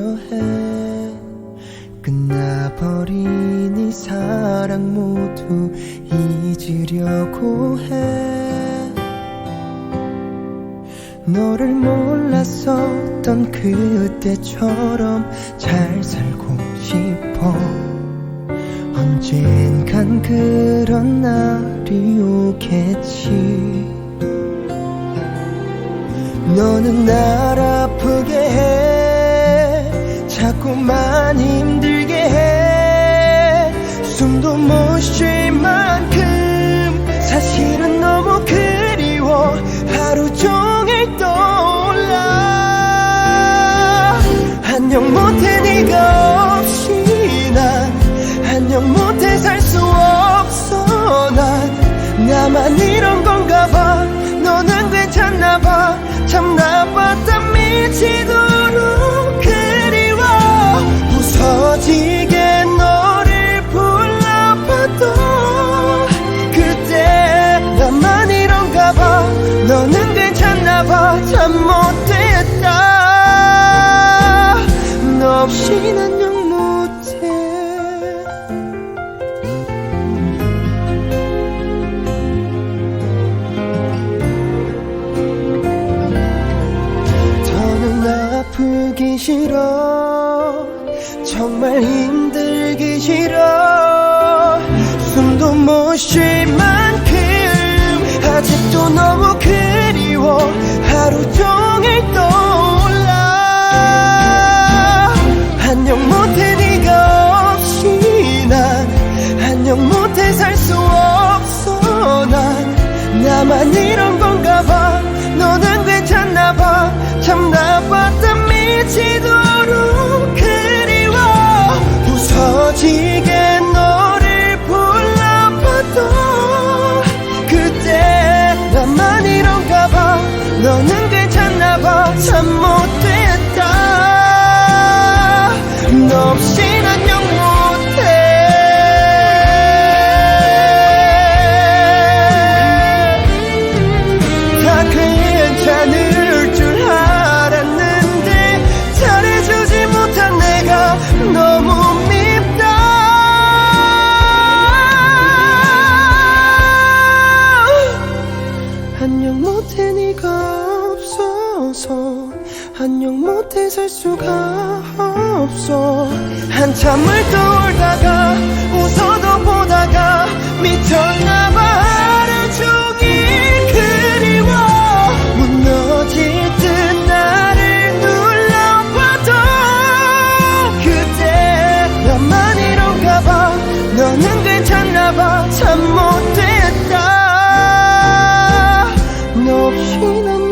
해. 끝나버린 이 사랑 모두 잊으려고 해. 너를 몰랐었던 그때처럼 잘 살고 싶어. 언젠간 그런 날이 오겠지. 너는 날 자꾸만 힘들게 해. 숨도 못 쉴 만큼. 사실은 너무 그리워. 하루 종일 떠올라. 안녕 못해 네가 없이 난 안녕 못해 살 수 없어. 난 나만 이런 건 싫어. 정말 힘들기 싫어. 숨도 못 쉴 만큼 아직도 너무 그리워. 하루 종일 떠올라. 안녕 못해 네가 없이 난. 안녕 못해 살 수 없어. 난 나만 이런 건가 봐. 너는 괜찮나 봐 참 나빴다 너없 안녕 못해 살 수가 없어. 한참을 떠올다가 웃어도 보다가 미쳤나봐. 하루 종일 그리워. 무너질 듯 나를 눌러봐도 그때 나만 이런가봐. 너는 괜찮나봐. 참 못됐다. 너 없이 난